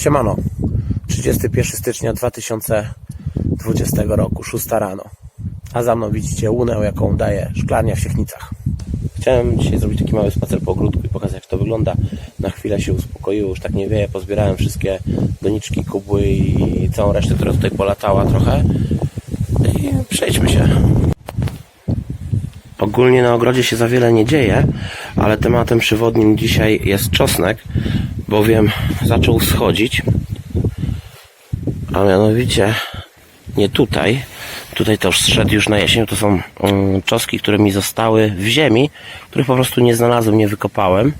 Siemano, 31 stycznia 2020 roku, 6 rano. A za mną widzicie łunę, jaką daje szklarnia w Siechnicach. Chciałem dzisiaj zrobić taki mały spacer po ogródku i pokazać jak to wygląda. Na chwilę się uspokoiło, już tak nie wieje, pozbierałem wszystkie doniczki, kubły i całą resztę, która tutaj polatała trochę. I przejdźmy się. Ogólnie na ogrodzie się za wiele nie dzieje, ale tematem przewodnim dzisiaj jest czosnek, bowiem zaczął schodzić, a mianowicie nie tutaj, tutaj to już zszedł już na jesień, to są mm, czoski, które mi zostały w ziemi, których po prostu nie znalazłem, nie wykopałem.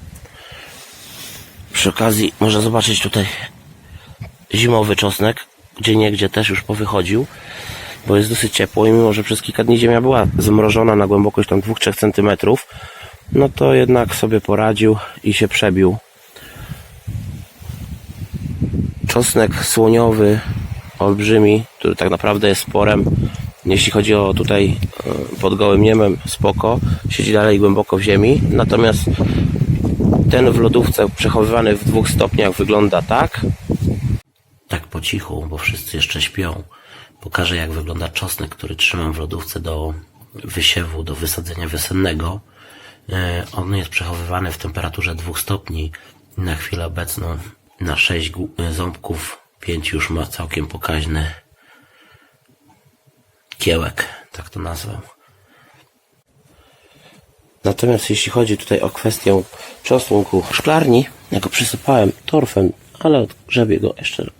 Przy okazji można zobaczyć tutaj zimowy czosnek, gdzie niegdzie też już powychodził, bo jest dosyć ciepło i mimo, że przez kilka dni ziemia była zmrożona na głębokość tam 2-3 cm, no to jednak sobie poradził i się przebił. Czosnek słoniowy, olbrzymi, który tak naprawdę jest sporem. Jeśli chodzi o tutaj e, pod gołym niemem, spoko, siedzi dalej głęboko w ziemi. Natomiast ten w lodówce przechowywany w dwóch stopniach wygląda tak. Tak po cichu, bo wszyscy jeszcze śpią. Pokażę jak wygląda czosnek, który trzymam w lodówce do wysiewu, do wysadzenia wiosennego. E, On jest przechowywany w temperaturze 2 stopni. Na chwilę obecną na 6 ząbków 5 już ma całkiem pokaźny kiełek, tak to nazwę. Natomiast jeśli chodzi tutaj o kwestię czosnku szklarni, ja go przysypałem torfem, ale odgrzebię go jeszcze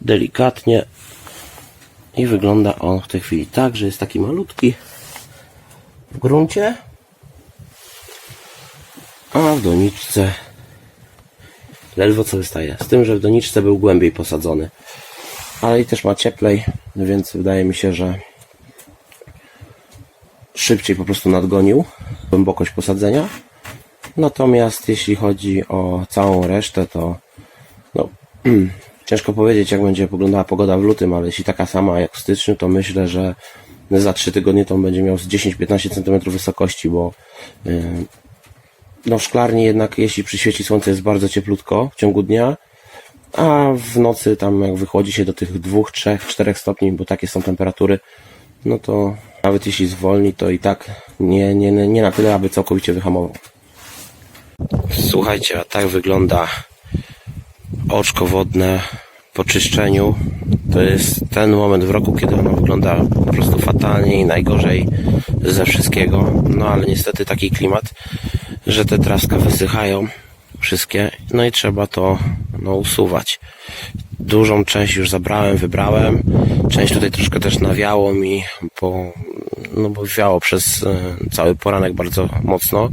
delikatnie i wygląda on w tej chwili tak, że jest taki malutki w gruncie, a w doniczce ledwo co wystaje. Z tym, że w doniczce był głębiej posadzony. Ale i też ma cieplej, więc wydaje mi się, że szybciej po prostu nadgonił głębokość posadzenia. Natomiast jeśli chodzi o całą resztę, to ciężko powiedzieć, jak będzie wyglądała pogoda w lutym, ale jeśli taka sama jak w styczniu, to myślę, że za 3 tygodnie to będzie miał z 10-15 cm wysokości, bo yy, no w szklarni jednak jeśli przyświeci słońce jest bardzo cieplutko w ciągu dnia, a w nocy tam jak wychodzi się do tych 2, 3, 4 stopni, bo takie są temperatury, no to nawet jeśli zwolni, to i tak nie, nie, nie na tyle, aby całkowicie wyhamował. Słuchajcie, a tak wygląda oczko wodne po czyszczeniu. To jest ten moment w roku, kiedy ono wygląda po prostu fatalnie i najgorzej ze wszystkiego. No ale niestety taki klimat, że te trawska wysychają wszystkie, no i trzeba to no, usuwać. Dużą część już zabrałem, wybrałem. Część tutaj troszkę też nawiało mi, bo, no bo wiało przez e, cały poranek bardzo mocno.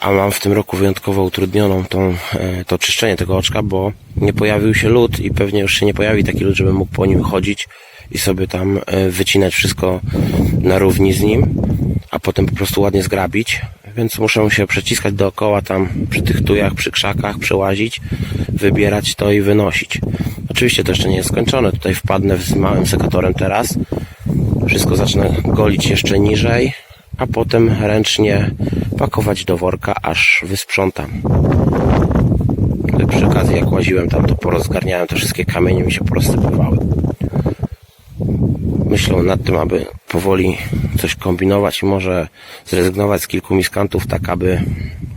A mam w tym roku wyjątkowo utrudnioną tą, e, to czyszczenie tego oczka, bo nie pojawił się lód i pewnie już się nie pojawi taki lód, żebym mógł po nim chodzić i sobie tam e, wycinać wszystko na równi z nim, a potem po prostu ładnie zgrabić. Więc muszę się przeciskać dookoła tam przy tych tujach, przy krzakach, przełazić, wybierać to i wynosić. Oczywiście to jeszcze nie jest skończone. Tutaj wpadnę z małym sekatorem teraz. Wszystko zacznę golić jeszcze niżej, a potem ręcznie pakować do worka, aż wysprzątam. Przy okazji jak łaziłem tam, to porozgarniałem te wszystkie kamienie, mi się porozsypywały. Myślę nad tym, aby powoli coś kombinować i może zrezygnować z kilku miskantów, tak aby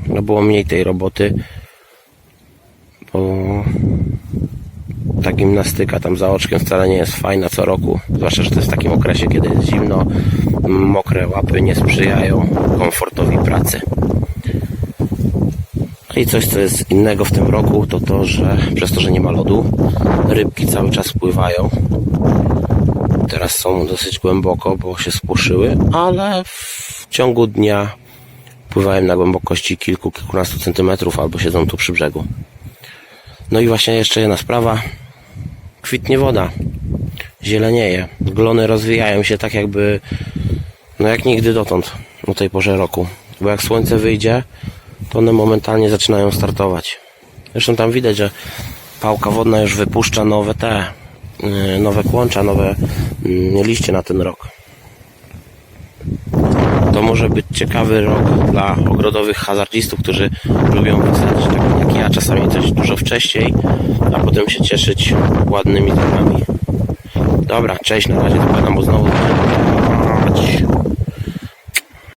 no, było mniej tej roboty, bo ta gimnastyka tam za oczkiem wcale nie jest fajna co roku, zwłaszcza, że to jest w takim okresie, kiedy jest zimno, mokre łapy nie sprzyjają komfortowi pracy. No I coś, co jest innego w tym roku, to to, że przez to, że nie ma lodu, rybki cały czas pływają. Teraz są dosyć głęboko, bo się spłoszyły, ale w ciągu dnia pływają na głębokości kilku, kilkunastu centymetrów albo siedzą tu przy brzegu. No i właśnie jeszcze jedna sprawa. Kwitnie woda. Zielenieje. Glony rozwijają się tak jakby, no jak nigdy dotąd, o tej porze roku. Bo jak słońce wyjdzie, to one momentalnie zaczynają startować. Zresztą tam widać, że pałka wodna już wypuszcza nowe te, yy, nowe kłącza, nowe yy, liście na ten rok. To może być ciekawy rok dla ogrodowych hazardzistów, którzy lubią wysadzić tak jak ja czasami coś dużo wcześniej, a potem się cieszyć ładnymi dniami. Dobra, cześć, na razie, tylko bo znowu